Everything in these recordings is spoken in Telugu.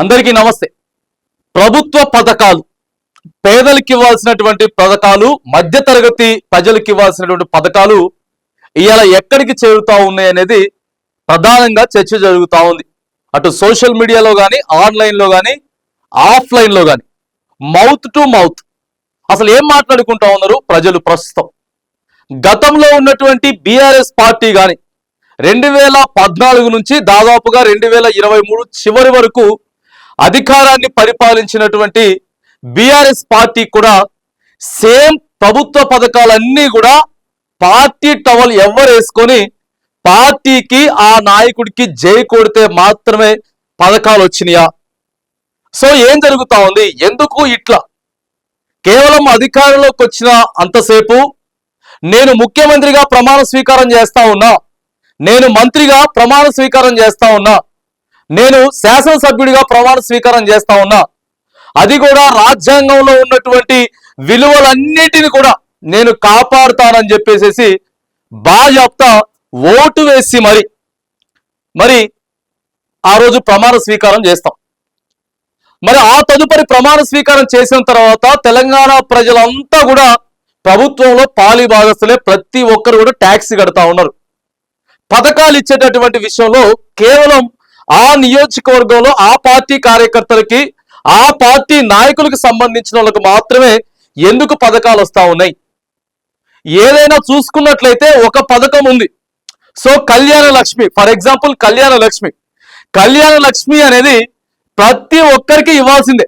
అందరికీ నమస్తే. ప్రభుత్వ పథకాలు పేదలకు ఇవ్వాల్సినటువంటి పథకాలు మధ్యతరగతి ప్రజలకు ఇవ్వాల్సినటువంటి పథకాలు ఇవాళ ఎక్కడికి చేరుతా ఉన్నాయి అనేది ప్రధానంగా చర్చ జరుగుతూ ఉంది. అటు సోషల్ మీడియాలో కానీ ఆన్లైన్లో కానీ ఆఫ్లైన్లో కానీ మౌత్ టు మౌత్ అసలు ఏం మాట్లాడుకుంటా ఉన్నారు ప్రజలు ప్రస్తుతం. గతంలో ఉన్నటువంటి బీఆర్ఎస్ పార్టీ కానీ రెండు వేల పద్నాలుగు నుంచి దాదాపుగా రెండు వేల ఇరవై మూడు చివరి వరకు అధికారాన్ని పరిపాలించినటువంటి బీఆర్ఎస్ పార్టీ కూడా సేమ్ ప్రభుత్వ పథకాలన్నీ కూడా పార్టీ టవల్ ఎవరు వేసుకొని పార్టీకి ఆ నాయకుడికి జై కొడితే మాత్రమే పథకాలు వచ్చినాయా? సో ఏం జరుగుతా ఉంది? ఎందుకు ఇట్లా? కేవలం అధికారంలోకి వచ్చిన అంతసేపు నేను ముఖ్యమంత్రిగా ప్రమాణ స్వీకారం చేస్తా ఉన్నా నేను మంత్రిగా ప్రమాణ స్వీకారం చేస్తా ఉన్నా నేను శాసనసభ్యుడిగా ప్రమాణ స్వీకారం చేస్తా ఉన్నా. అది కూడా రాజ్యాంగంలో ఉన్నటువంటి విలువలన్నిటిని కూడా నేను కాపాడుతానని చెప్పేసేసి బాజాప్తా ఓటు వేసి మరి మరి ఆ రోజు ప్రమాణ స్వీకారం చేస్తాం. మరి ఆ తదుపరి ప్రమాణ స్వీకారం చేసిన తర్వాత తెలంగాణ ప్రజలంతా కూడా ప్రభుత్వంలో పాలి భాగస్తులే ప్రతి ఒక్కరు కూడా ట్యాక్స్ కడతా ఉన్నారు. పథకాలు ఇచ్చేటటువంటి విషయంలో కేవలం ఆ నియోజకవర్గంలో ఆ పార్టీ కార్యకర్తలకి ఆ పార్టీ నాయకులకు సంబంధించిన వాళ్ళకి మాత్రమే ఎందుకు పథకాలు వస్తా ఉన్నాయి? ఏదైనా చూసుకున్నట్లయితే ఒక పథకం ఉంది. So Kalyana Lakshmi for example Kalyana Lakshmi. Kalyana Lakshmi అనేది ప్రతి ఒక్కరికి ఇవ్వాల్సిందే.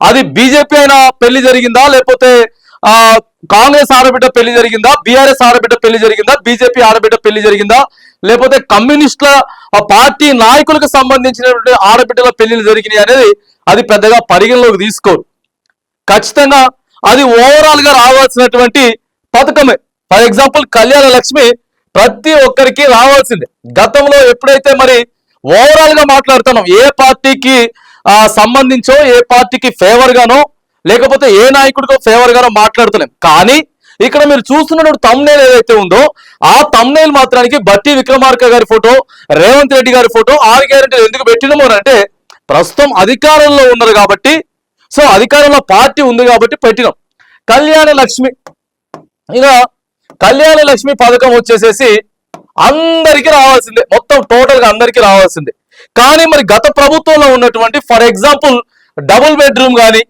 అది బీజేపీ అయినా పెళ్ళి జరిగిందా లేకపోతే కాంగ్రెస్ ఆడబిడ్డ పెళ్ళి జరిగిందా? బీఆర్ఎస్ ఆడబిడ్డ పెళ్ళి జరిగిందా? బీజేపీ ఆడబిడ్డ పెళ్ళి జరిగిందా? లేకపోతే కమ్యూనిస్టుల ఆ పార్టీ నాయకులకు సంబంధించినటువంటి ఆడబిడ్డల పెళ్ళిలు జరిగినాయి అనేది అది పెద్దగా పరిగణలోకి తీసుకోరు. ఖచ్చితంగా అది ఓవరాల్గా రావాల్సినటువంటి పథకమే. ఫర్ ఎగ్జాంపుల్ కళ్యాణ లక్ష్మి ప్రతి ఒక్కరికి రావాల్సిందే. గతంలో ఎప్పుడైతే మరి ఓవరాల్గా మాట్లాడుతున్నాం ఏ పార్టీకి సంబంధించో ఏ పార్టీకి ఫేవర్ గానో లేకపోతే ఏ నాయకుడికో ఫేవర్ మాట్లాడుతున్నాం కానీ ఇక్కడ మీరు చూస్తున్నటువంటి తమ్నేల్ ఏదైతే ఉందో ఆ తమ్నేల్ మాత్రానికి బట్టి విక్రమార్క గారి ఫోటో రేవంత్ రెడ్డి గారి ఫోటో ఆర్ గ్యారెంటీ ఎందుకు పెట్టినమో అని అంటే ప్రస్తుతం అధికారంలో ఉన్నారు కాబట్టి సో అధికారంలో పార్టీ ఉంది కాబట్టి పెట్టినాం. కళ్యాణ లక్ష్మి ఇక కళ్యాణ లక్ష్మి పథకం వచ్చేసేసి అందరికీ రావాల్సిందే. మొత్తం టోటల్గా అందరికీ రావాల్సిందే. కానీ మరి గత ప్రభుత్వంలో ఉన్నటువంటి ఫర్ ఎగ్జాంపుల్ డబుల్ బెడ్రూమ్ కానీ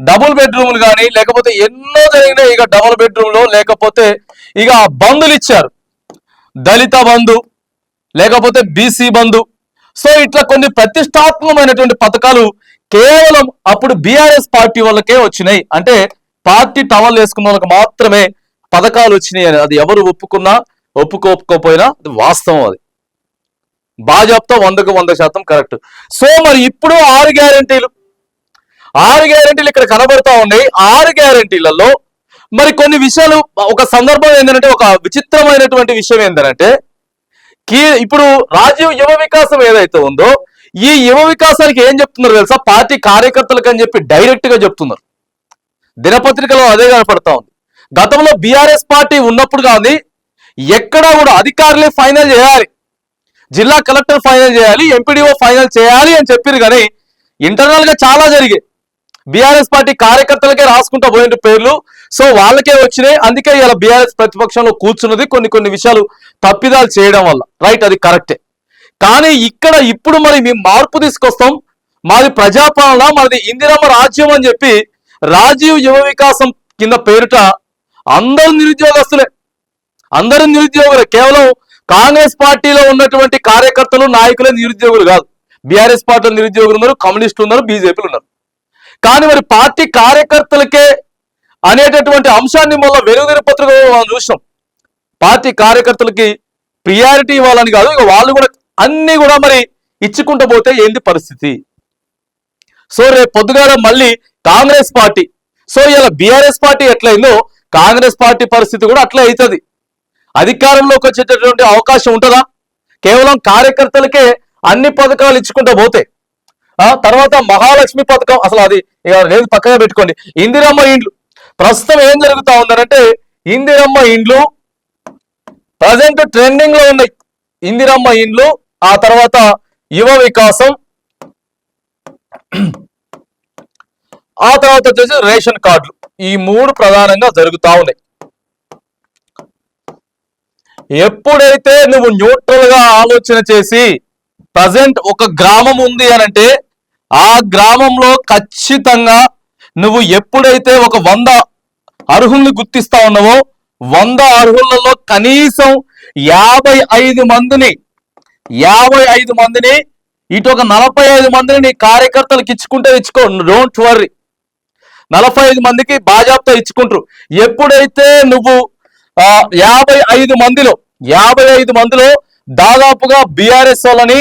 డబుల్ బెడ్రూమ్లు కానీ లేకపోతే ఎన్నో జరిగినాయి ఇక డబుల్ బెడ్రూమ్లో లేకపోతే ఇక బంధులు ఇచ్చారు. దళిత బంధు లేకపోతే బీసీ బంధు. సో ఇట్లా కొన్ని ప్రతిష్టాత్మకమైనటువంటి పథకాలు కేవలం అప్పుడు బీఆర్ఎస్ పార్టీ వాళ్ళకే వచ్చినాయి. అంటే పార్టీ టవల్ వేసుకున్న వాళ్ళకి మాత్రమే పథకాలు వచ్చినాయి అని. అది ఎవరు ఒప్పుకున్నా ఒప్పుకోకపోయినా అది వాస్తవం అది. బాజాప్తా వందకు వంద శాతం కరెక్ట్. సో మరి ఇప్పుడు ఆరు గ్యారంటీలు. ఆరు గ్యారంటీలు ఇక్కడ కనబడతా ఉన్నాయి. ఆరు గ్యారంటీలలో మరి కొన్ని విషయాలు ఒక సందర్భం ఏంటంటే ఒక విచిత్రమైనటువంటి విషయం ఏంటంటే ఇప్పుడు రాజీవ్ యువ వికాసం ఏదైతే ఉందో ఈ యువ వికాసానికి ఏం చెప్తున్నారు తెలుసా? పార్టీ కార్యకర్తలకు అని చెప్పి డైరెక్ట్గా చెప్తున్నారు. దినపత్రికలో అదే కనపడతా ఉంది. గతంలో బీఆర్ఎస్ పార్టీ ఉన్నప్పుడు కానీ ఎక్కడా కూడా అధికారులే ఫైనల్ చేయాలి. జిల్లా కలెక్టర్ ఫైనల్ చేయాలి ఎంపీడీఓ ఫైనల్ చేయాలి అని చెప్పారు కానీ ఇంటర్నల్గా చాలా జరిగాయి. బీఆర్ఎస్ పార్టీ కార్యకర్తలకే రాసుకుంటా పోయిన పేర్లు. సో వాళ్ళకే వచ్చినాయి. అందుకే ఇలా బీఆర్ఎస్ ప్రతిపక్షంలో కూర్చున్నది కొన్ని కొన్ని విషయాలు తప్పిదాలు చేయడం వల్ల. రైట్ అది కరెక్టే కానీ ఇక్కడ ఇప్పుడు మరి మేము మార్పు తీసుకొస్తాం. మాది ప్రజాపాలన మాది ఇందిరమ్మ రాజ్యం అని చెప్పి రాజీవ్ యువ వికాసం కింద పేరుట అందరూ నిరుద్యోగస్తులే. అందరూ నిరుద్యోగులే. కేవలం కాంగ్రెస్ పార్టీలో ఉన్నటువంటి కార్యకర్తలు నాయకులే నిరుద్యోగులు కాదు. బీఆర్ఎస్ పార్టీలో నిరుద్యోగులు ఉన్నారు కమ్యూనిస్టులు ఉన్నారు బీజేపీలు ఉన్నారు. కానీ మరి పార్టీ కార్యకర్తలకే అనేటటువంటి అంశాన్ని మళ్ళీ వెలుగుదిన పత్రికలో మనం చూసాం పార్టీ కార్యకర్తలకి ప్రియారిటీ ఇవ్వాలని కాదు ఇక వాళ్ళు కూడా అన్ని కూడా మరి ఇచ్చుకుంటూ పోతే ఏంది పరిస్థితి? సో రేపు పొద్దుగాల మళ్ళీ కాంగ్రెస్ పార్టీ సో ఇలా బీఆర్ఎస్ పార్టీ ఎట్లయిందో కాంగ్రెస్ పార్టీ పరిస్థితి కూడా అట్లే అవుతుంది అధికారంలోకి వచ్చేటటువంటి అవకాశం ఉంటుందా? కేవలం కార్యకర్తలకే అన్ని పథకాలు ఇచ్చుకుంటూ పోతే తర్వాత మహాలక్ష్మి పథకం. అసలు అది లేదు పక్కగా పెట్టుకోండి. ఇందిరమ్మ ఇండ్లు. ప్రస్తుతం ఏం జరుగుతా ఉందనంటే ఇందిరమ్మ ఇండ్లు ప్రజెంట్ ట్రెండింగ్లో ఉన్నాయి. ఇందిరమ్మ ఇండ్లు ఆ తర్వాత యువ వికాసం ఆ తర్వాత వచ్చేసి రేషన్ కార్డులు. ఈ మూడు ప్రధానంగా జరుగుతా ఉన్నాయి. ఎప్పుడైతే నువ్వు న్యూట్రల్గా ఆలోచన చేసి ప్రజెంట్ ఒక గ్రామం ఉంది అని అంటే ఆ గ్రామంలో ఖచ్చితంగా నువ్వు ఎప్పుడైతే ఒక వంద అర్హుల్ని గుర్తిస్తా ఉన్నావో వంద అర్హులలో కనీసం యాభై ఐదు మందిని యాభై ఐదు మందిని ఇటు ఒక నలభై ఐదు మందిని నీ కార్యకర్తలకు ఇచ్చుకుంటే ఇచ్చుకో డోంట్ వర్రీ నలభై ఐదు మందికి బాజాబ్తో ఇచ్చుకుంటారు. ఎప్పుడైతే నువ్వు యాభై ఐదు మందిలో యాభై ఐదు మందిలో దాదాపుగా బీఆర్ఎస్ వాళ్ళని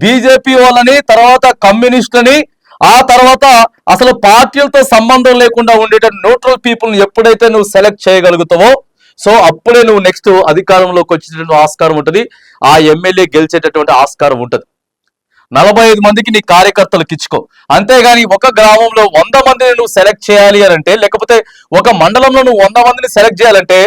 బీజేపీ వాళ్ళని తర్వాత కమ్యూనిస్టులని ఆ తర్వాత అసలు పార్టీలతో సంబంధం లేకుండా ఉండేట న్యూట్రల్ పీపుల్ని ఎప్పుడైతే నువ్వు సెలెక్ట్ చేయగలుగుతావో సో అప్పుడే నువ్వు నెక్స్ట్ అధికారంలోకి వచ్చేటటువంటి ఆస్కారం ఉంటుంది. ఆ ఎమ్మెల్యే గెలిచేటటువంటి ఆస్కారం ఉంటుంది. నలభై ఐదు మందికి నీ కార్యకర్తలకు ఇచ్చుకో అంతేగాని ఒక గ్రామంలో వంద మందిని నువ్వు సెలెక్ట్ చేయాలి అని అంటే లేకపోతే ఒక మండలంలో నువ్వు వంద మందిని సెలెక్ట్ చేయాలంటే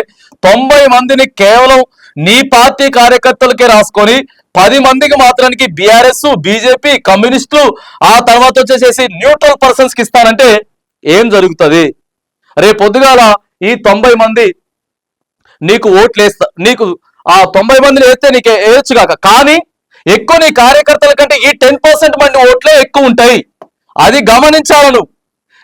తొంభై మందిని కేవలం నీ పార్టీ కార్యకర్తలకే రాసుకొని పది మందికి మాత్రానికి బీఆర్ఎస్ బీజేపీ కమ్యూనిస్టులు ఆ తర్వాత వచ్చేసేసి న్యూట్రల్ పర్సన్స్కి ఇస్తానంటే ఏం జరుగుతుంది? రేపు పొద్దుగాల ఈ తొంభై మంది నీకు ఓట్లు వేస్తా నీకు ఆ తొంభై మందిని వేస్తే నీకు వేయొచ్చు కాక. కానీ ఎక్కువ నీ కార్యకర్తల కంటే ఈ టెన్ పర్సెంట్ మంది ఓట్లే ఎక్కువ ఉంటాయి. అది గమనించాలను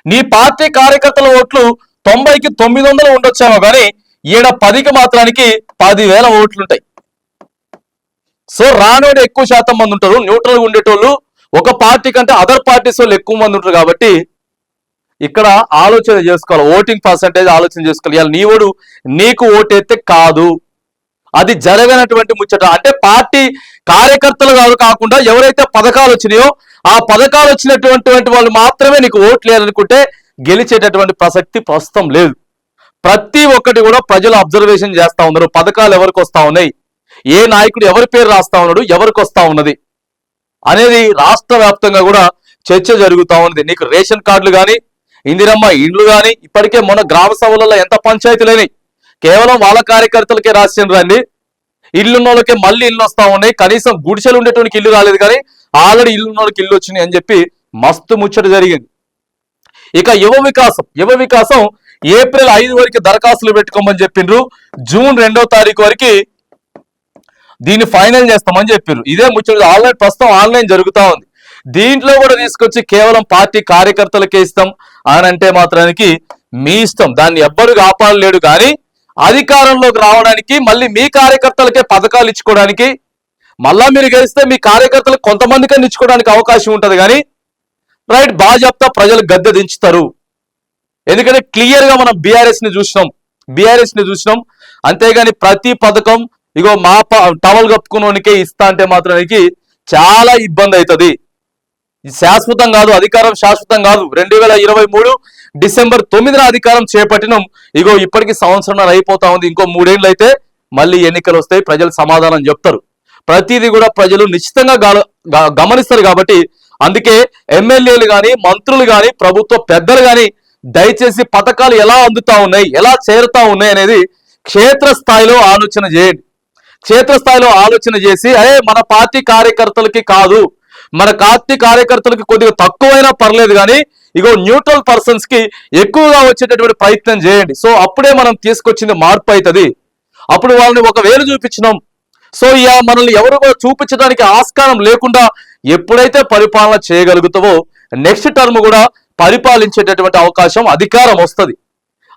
నీ పార్టీ కార్యకర్తల ఓట్లు తొంభైకి తొమ్మిది వందలు ఉండొచ్చేమో కానీ ఈడ పదికి మాత్రానికి పదివేల ఓట్లుంటాయి. సో రానోడు ఎక్కువ శాతం మంది ఉంటారు న్యూట్రల్ ఉండేటోళ్ళు ఒక పార్టీ కంటే అదర్ పార్టీస్ వాళ్ళు ఎక్కువ మంది ఉంటారు కాబట్టి ఇక్కడ ఆలోచన చేసుకోవాలి ఓటింగ్ పర్సంటేజ్ ఆలోచన చేసుకోవాలి. ఇవాళ నీ నీకు ఓటేస్తే కాదు. అది జరగనటువంటి ముచ్చట. అంటే పార్టీ కార్యకర్తలు కాదు కాకుండా ఎవరైతే పథకాలు వచ్చినాయో ఆ పథకాలు వచ్చినటువంటి వాళ్ళు మాత్రమే నీకు ఓట్లు లేదనుకుంటే గెలిచేటటువంటి ప్రసక్తి ప్రస్తుతం లేదు. ప్రతి ఒక్కటి కూడా ప్రజలు అబ్జర్వేషన్ చేస్తూ ఉన్నారు. పథకాలు ఎవరికి వస్తా ఉన్నాయి? ఏ నాయకుడు ఎవరి పేరు రాస్తా ఉన్నాడు ఎవరికి వస్తా ఉన్నది అనేది రాష్ట్ర వ్యాప్తంగా కూడా చర్చ జరుగుతా ఉంది నీకు రేషన్ కార్డులు కానీ ఇందిరమ్మ ఇండ్లు కానీ ఇప్పటికే మొన్న గ్రామ సభలలో ఎంత పంచాయతీలైనాయి? కేవలం వాళ్ళ కార్యకర్తలకే రాసిండ్రు అండి ఇల్లున్న వాళ్ళకే మళ్ళీ ఇల్లు వస్తా ఉన్నాయి. కనీసం గుడిసెలు ఉండేటువంటి ఇల్లు రాలేదు కానీ ఆల్రెడీ ఇల్లున్న వాళ్ళకి ఇల్లు వచ్చినాయి అని చెప్పి మస్తు ముచ్చట జరిగింది. ఇక యువ వికాసం యువ వికాసం ఏప్రిల్ ఐదు వరకు దరఖాస్తులు పెట్టుకోమని చెప్పిండ్రు. జూన్ రెండో తారీఖు వరకు దీన్ని ఫైనల్ చేస్తామని చెప్పారు ఇదే ముచ్చట ఆన్లైన్ ప్రస్తుతం ఆన్లైన్ జరుగుతూ ఉంది. దీంట్లో కూడా తీసుకొచ్చి కేవలం పార్టీ కార్యకర్తలకే ఇస్తాం అని అంటే మాత్రానికి మీ ఇష్టం. దాన్ని ఎవ్వరు కాపాడలేడు కానీ అధికారంలోకి రావడానికి మళ్ళీ మీ కార్యకర్తలకే పథకాలు ఇచ్చుకోవడానికి మళ్ళా మీరు గెలిస్తే మీ కార్యకర్తలకు కొంతమందికన్నా ఇచ్చుకోవడానికి అవకాశం ఉంటుంది కానీ రైట్ బాజాప్తా ప్రజలు గద్దె దించుతారు. ఎందుకంటే క్లియర్గా మనం బీఆర్ఎస్ని చూసినాం. బీఆర్ఎస్ని చూసినాం. అంతేగాని ప్రతి పథకం ఇగో మా ప- టవల్ కప్పుకున్నోనికే ఇస్తా అంటే మాత్రానికి చాలా ఇబ్బంది అవుతుంది శాశ్వతం కాదు అధికారం శాశ్వతం కాదు. రెండు వేల ఇరవై మూడు డిసెంబర్ తొమ్మిదిన అధికారం చేపట్టినం. ఇగో ఇప్పటికి సంవత్సరం అయిపోతా ఉంది. ఇంకో మూడేళ్ళు అయితే మళ్ళీ ఎన్నికలు వస్తాయి ప్రజలు సమాధానం చెప్తారు. ప్రతిదీ కూడా ప్రజలు నిశ్చితంగా గా- గమనిస్తారు కాబట్టి అందుకే ఎమ్మెల్యేలు కానీ మంత్రులు కానీ ప్రభుత్వ పెద్దలు కానీ దయచేసి పథకాలు ఎలా అందుతా ఉన్నాయి ఎలా చేరుతా ఉన్నాయి అనేది క్షేత్రస్థాయిలో ఆలోచన చేయండి. క్షేత్రస్థాయిలో ఆలోచన చేసి అరే మన పార్టీ కార్యకర్తలకి కాదు. మన పార్టీ కార్యకర్తలకి కొద్దిగా తక్కువైనా పర్లేదు కానీ ఇగో న్యూట్రల్ పర్సన్స్కి ఎక్కువగా వచ్చేటటువంటి ప్రయత్నం చేయండి. సో అప్పుడే మనం తీసుకొచ్చింది మార్పు అవుతుంది అప్పుడు వాళ్ళని ఒక చూపించినాం. సో ఇక మనల్ని ఎవరు కూడా చూపించడానికి ఆస్కారం లేకుండా ఎప్పుడైతే పరిపాలన చేయగలుగుతావో నెక్స్ట్ టర్మ్ కూడా పరిపాలించేటటువంటి అవకాశం అధికారం వస్తుంది.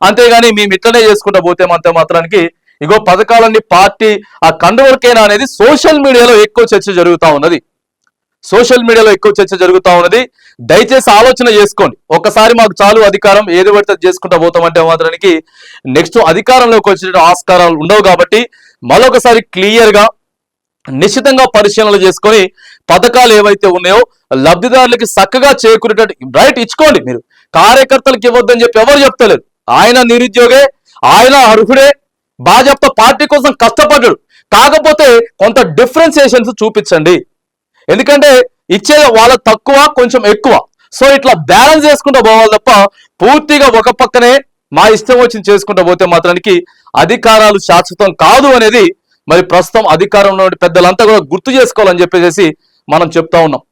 అంతేగాని మేము ఇట్లనే చేసుకుంటా పోతే అంతే మాత్రానికి ఇగో పథకాలన్నీ పార్టీ ఆ కండువలకైనా అనేది సోషల్ మీడియాలో ఎక్కువ చర్చ జరుగుతూ ఉన్నది. సోషల్ మీడియాలో ఎక్కువ చర్చ జరుగుతా ఉన్నది. దయచేసి ఆలోచన చేసుకోండి. ఒకసారి మాకు చాలు అధికారం ఏది పడితే చేసుకుంటా పోతామంటే మాత్రానికి నెక్స్ట్ అధికారంలోకి వచ్చిన ఆస్కారాలు ఉండవు కాబట్టి మరొకసారి క్లియర్గా నిశ్చితంగా పరిశీలనలు చేసుకొని పథకాలు ఏవైతే ఉన్నాయో లబ్ధిదారులకి చక్కగా చేకూరేటట్టు రైట్ ఇచ్చుకోండి మీరు. కార్యకర్తలకు ఇవ్వద్దని చెప్పి ఎవరు చెప్తలేరు. ఆయన నిరుద్యోగే ఆయన అర్హుడే భాజపా పార్టీ కోసం కష్టపడ్డాడు. కాకపోతే కొంత డిఫరెన్సియేషన్స్ చూపించండి. ఎందుకంటే ఇచ్చే వాళ్ళ తక్కువ కొంచెం ఎక్కువ. సో ఇట్లా బ్యాలెన్స్ చేసుకుంటూ పోవాలి తప్ప పూర్తిగా ఒక పక్కనే మా ఇష్టం వచ్చింది చేసుకుంటూ పోతే మాత్రానికి అధికారాలు శాశ్వతం కాదు అనేది మరి ప్రస్తుతం అధికారంలో పెద్దలంతా కూడా గుర్తు చేసుకోవాలని చెప్పేసి మనం చెప్తా ఉన్నాం.